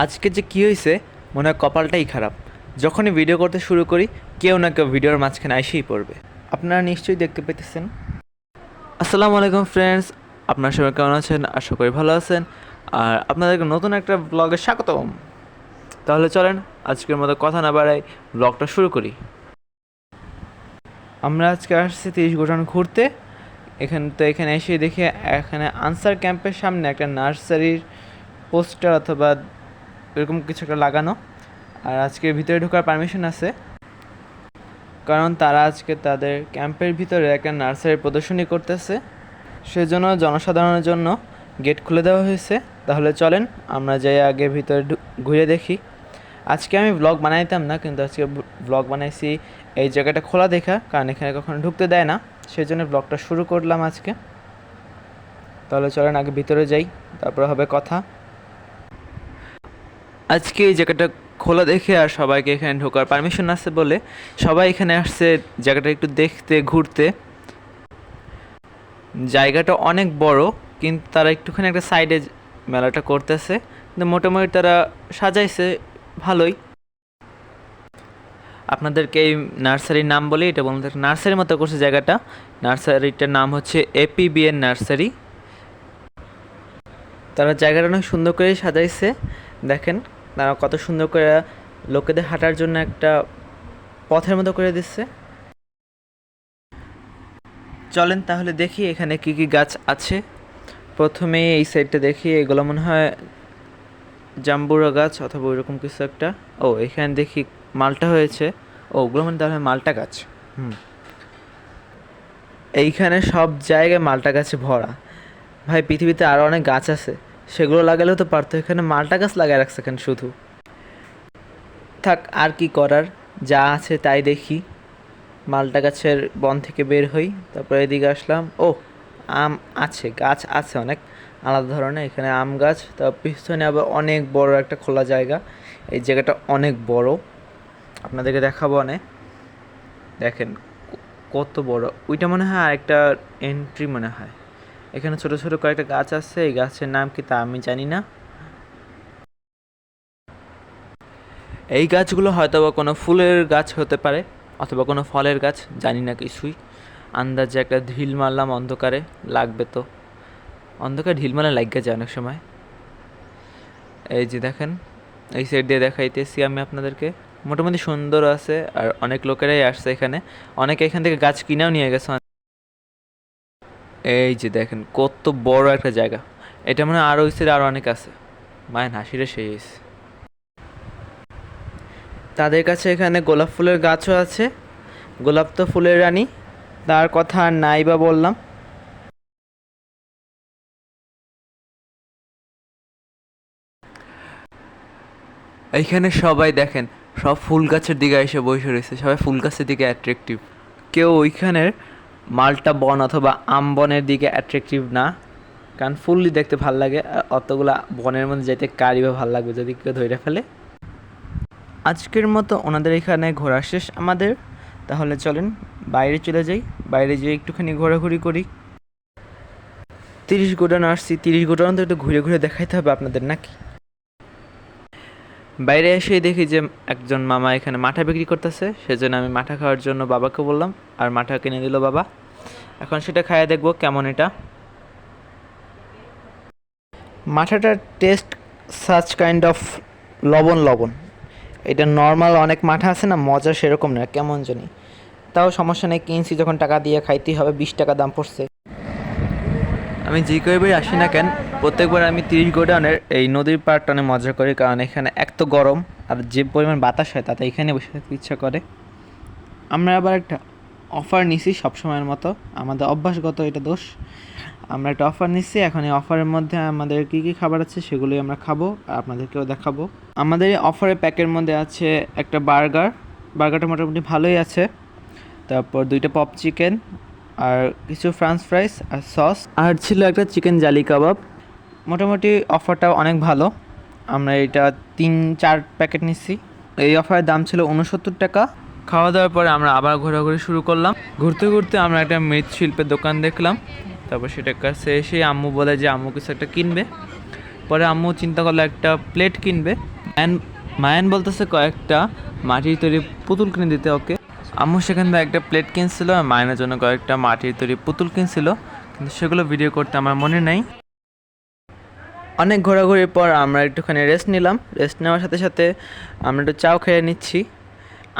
আজকে যে কী হয়েছে মনে হয় কপালটাই খারাপ। যখনই ভিডিও করতে শুরু করি, কেউ না কেউ ভিডিওর মাঝখানে এসেই পড়বে। আপনারা নিশ্চয়ই দেখতে পেতেছেন আসসালামু আলাইকুম ফ্রেন্ডস আপনার সবাই কেমন আছেন? আশা করি ভালো আছেন। আর আপনাদেরকে নতুন একটা ব্লগে স্বাগতম। তাহলে চলেন, আজকের মতো কথা না বাড়াই ব্লগটা শুরু করি। আমরা আজকে আসছি তিরিশ গোটান ঘুরতে। এখানে তো এখানে এসে দেখে এখানে আনসার ক্যাম্পের সামনে একটা নার্সারির পোস্টার অথবা এরকম কিছু একটা লাগানো। আর আজকে ভিতরে ঢোকার পারমিশন আছে। কারণ তারা আজকে তাদের ক্যাম্পের ভিতরে একটা নার্সারি প্রদর্শনী করতেছে। সেজন্য জনসাধারণের জন্য গেট খুলে দেওয়া হয়েছে। তাহলে চলেন, আমরা যাই আগে ভিতরে ঘুরে দেখি। আজকে আমি ব্লগ বানাইতাম না, কিন্তু আজকে ব্লগ বানাইছি। এই জায়গাটা খোলা দেখা, কারণ এখানে কখনো ঢুকতে দেয় না। সেই জন্য ব্লগটা শুরু করলাম আজকে। তাহলে চলেন আগে ভিতরে যাই, তারপর হবে কথা। আজকে এই জায়গাটা খোলা দেখে আর সবাইকে এখানে ঢোকার পারমিশন আছে বলে সবাই এখানে আসছে জায়গাটা একটু দেখতে, ঘুরতে। জায়গাটা অনেক বড়, কিন্তু তারা একটুখানি একটা সাইডে মেলাটা করতেছে। কিন্তু মোটামুটি তারা সাজাইছে, ভালোই। আপনাদেরকে এই নার্সারির নাম বলি, এটা বলতে নার্সারির মতো করছে জায়গাটা। নার্সারিটার নাম হচ্ছে এপিবিএন নার্সারি। তারা জায়গাটা অনেক সুন্দর করে সাজাইছে, দেখেন। তারা কত সুন্দর করে লোকেদের হাঁটার জন্য একটা পথের মতো করে দিচ্ছে। চলেন তাহলে দেখি এখানে কি কি গাছ আছে। প্রথমে এই সাইডটা দেখি, এগুলো মনে হয় জাম্বুরা গাছ অথবা ওইরকম কিছু একটা। ও, এখানে দেখি মালটা হয়েছে। ও, ওগুলো মানে তাহলে মালটা গাছ। হুম। এইখানে সব জায়গায় মালটা গাছে ভরা। ভাই, পৃথিবীতে আরও অনেক গাছ আছে। সেগুলো লাগালেও তো পারতো, এখানে মালটা গাছ লাগায় রাখছে এখানে শুধু? থাক, আর কি করার? যা আছে তাই দেখি। মালটা গাছের বন থেকে বের হই, তারপরে এদিকে আসলাম। ও আম আছে, গাছ আছে অনেক। আলাদা ধরনের, এখানে আম গাছ তার পিছনে আবার অনেক বড় একটা খোলা জায়গা। এই জায়গাটা অনেক বড়। আপনাদেরকে দেখাবো অনেক। দেখেন কত বড়। ওইটা মনে হয় আরেকটা এন্ট্রি মনে হয়। এখানে ছোট ছোট কয়েকটা গাছ আছে, এই গাছের নাম কি তা আমি জানি না। এই গাছগুলো হয়তো বা কোনো ফুলের গাছ হতে পারে অথবা কোনো ফলের গাছ, জানি না কিছুই। আন্দাজে একটা ঢিল মারলাম অন্ধকারে, লাগবে তো। অন্ধকারে ঢিল মারলে লাগবে যায় অনেক সময়। এই যে দেখেন, এই সাইড দিয়ে দেখাইতেছি আমি আপনাদেরকে। মোটামুটি সুন্দর আছে আর অনেক লোকেরাই আসছে এখানে। অনেকে এখান থেকে গাছ কিনেও নিয়ে গেছে। এই যে দেখেন, কত বড় একটা জায়গা। এটা মনে আরও ওই আরও অনেক আছে। মায়ের সেই হয়েছে। তাদের কাছে এখানে গোলাপ ফুলের গাছও আছে। গোলাপ তো ফুলের রানী, তার কথা আর নাই বা বললাম। এইখানে সবাই দেখেন, সব ফুল গাছের দিকে এসে বসে রয়েছে। সবাই ফুল গাছের দিকে অ্যাট্রাকটিভ কেউ ওইখানের মালটা বন অথবা আম বনের দিকে অ্যাট্রাকটিভ না। কারণ ফুললি দেখতে ভালো লাগে, আর অতগুলা বনের মধ্যে যেতে কারি বা ভালো লাগবে যদি কেউ ধরে ফেলে। আজকের মতো ওনাদের এখানে ঘোরা শেষ আমাদের। তাহলে চলেন, বাইরে চলে যাই। বাইরে যেয়ে একটুখানি ঘোরাঘুরি করি। তিরিশ গোডাউন আসছি, তিরিশ গোডাউন তো একটু ঘুরে ঘুরে দেখাইতে হবে আপনাদের নাকি? বাইরে এসেই দেখি যে একজন মামা এখানে মাঠা বিক্রি করতেছে, সেজন্য আমি মাঠা খাওয়ার জন্য বাবাকে বললাম, আর মাঠা কিনে দিল বাবা। এখন সেটা খাইয়ে দেখব কেমন এটা। মাঠাটার টেস্ট সাচ কাইন্ড অফ লবণ লবণ। এটা নর্মাল অনেক মাঠা আছে না, মজা সেরকম না, কেমন জানি। তাও সমস্যা নেই, কিনছি, যখন টাকা দিয়ে খাইতেই হবে, বিশ টাকা দাম পড়ছে। আমি যে কয়েকবার আসি না কেন, প্রত্যেকবার আমি তিরিশ গোডাউনের এই নদীর পাড়টা অনেক মজা করি, কারণ এখানে এক তো গরম, আর যে পরিমাণ বাতাস হয় তাতে এখানে বসে থাকতে ইচ্ছা করে। আমরা আবার একটা অফার নিছি সবসময়ের মতো, আমাদের অভ্যাসগত এটা দোষ। আমরা একটা অফার নিচ্ছি এখন এই অফারের মধ্যে আমাদের কী কী খাবার আছে সেগুলোই আমরা খাব, আর আপনাদেরকেও দেখাবো। আমাদের এই অফারের প্যাকের মধ্যে আছে একটা বার্গার, বার্গারটা মোটামুটি ভালোই আছে। তারপর দুইটা পপ চিকেন আর কিছু ফ্রান্স ফ্রাইস আর সস আর ছিল একটা চিকেন জালি কাবাব মোটামুটি অফারটা অনেক ভালো। আমরা এটা তিন চার প্যাকেট নিচ্ছি। এই অফারের দাম ছিল উনসত্তর টাকা। খাওয়া দাওয়ার পরে আমরা আবার ঘোরাঘুরি শুরু করলাম। ঘুরতে ঘুরতে আমরা একটা মৃৎশিল্পের দোকান দেখলাম। তারপর সেটার কাছে এসে আম্মু বলে যে আম্মু কিছু একটা কিনবে। পরে আম্মু চিন্তা করল একটা প্লেট কিনবে। মায়ান মায়ান বলতেছে কয়েকটা মাটির তৈরি পুতুল কিনে দিতে ওকে। আম্মু সেখান থেকে একটা প্লেট কিনছিল, আর মায়ানের জন্য কয়েকটা মাটির তৈরি পুতুল কিনছিল। কিন্তু সেগুলো ভিডিও করতে আমার মনে নেই। অনেক ঘোরাঘুরির পর আমরা একটুখানি রেস্ট নিলাম। রেস্ট নেওয়ার সাথে সাথে আমরা একটু চাও খেয়ে নিচ্ছি।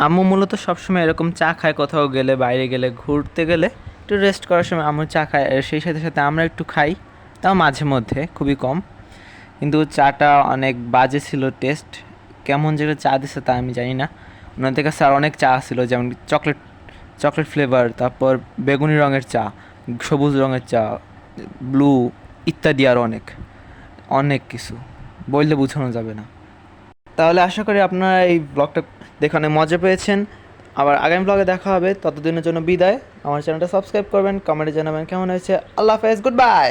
আম্মু মূলত সবসময় এরকম চা খায়, কোথাও গেলে, বাইরে গেলে, ঘুরতে গেলে। একটু রেস্ট করার সময় আম্মু চা খায় সেই সাথে সাথে আমরা একটু খাই। তাও মাঝে মধ্যে, খুবই কম। কিন্তু চাটা অনেক বাজে ছিল টেস্ট কেমন যেটা চা দিছে তা আমি জানি না। ওনাদের কাছে আর অনেক চা ছিল, যেমন চকলেট চকলেট ফ্লেভার তারপর বেগুনি রঙের চা, সবুজ রঙের চা ব্লু ইত্যাদি আরও অনেক অনেক কিছু। বললে বোঝানো যাবে না। তাহলে আশা করি আপনারা এই ব্লগটা দেখে অনেক মজা পেয়েছেন। আবার আগামী ব্লগে দেখা হবে। ততদিনের জন্য বিদায়। আমার চ্যানেলটা সাবস্ক্রাইব করবেন কমেন্টে জানাবেন কেমন হয়েছে। আল্লাহ হাফেজ গুড বাই